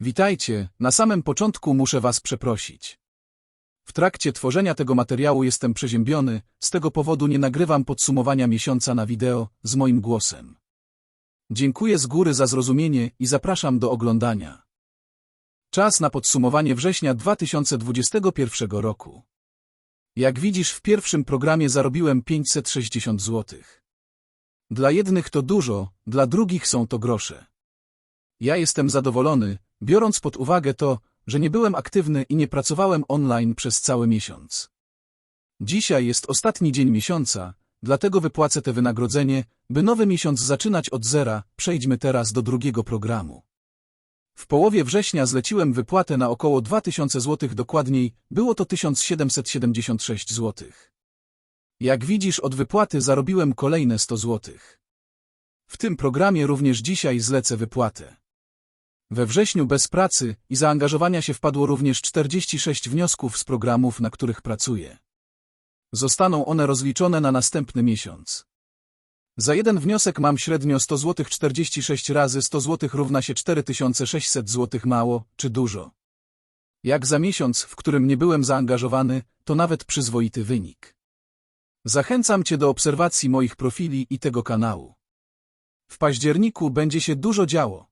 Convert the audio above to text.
Witajcie, na samym początku muszę Was przeprosić. W trakcie tworzenia tego materiału jestem przeziębiony, z tego powodu nie nagrywam podsumowania miesiąca na wideo z moim głosem. Dziękuję z góry za zrozumienie i zapraszam do oglądania. Czas na podsumowanie września 2021 roku. Jak widzisz, w pierwszym programie zarobiłem 560 zł. Dla jednych to dużo, dla drugich są to grosze. Ja jestem zadowolony, biorąc pod uwagę to, że nie byłem aktywny i nie pracowałem online przez cały miesiąc. Dzisiaj jest ostatni dzień miesiąca, dlatego wypłacę te wynagrodzenie, by nowy miesiąc zaczynać od zera. Przejdźmy teraz do drugiego programu. W połowie września zleciłem wypłatę na około 2000 zł dokładniej, było to 1776 zł. Jak widzisz, od wypłaty zarobiłem kolejne 100 zł. W tym programie również dzisiaj zlecę wypłatę. We wrześniu bez pracy i zaangażowania się wpadło również 46 wniosków z programów, na których pracuję. Zostaną one rozliczone na następny miesiąc. Za jeden wniosek mam średnio 100 zł 46 razy 100 zł równa się 4600 zł mało czy dużo. Jak za miesiąc, w którym nie byłem zaangażowany, to nawet przyzwoity wynik. Zachęcam Cię do obserwacji moich profili i tego kanału. W październiku będzie się dużo działo.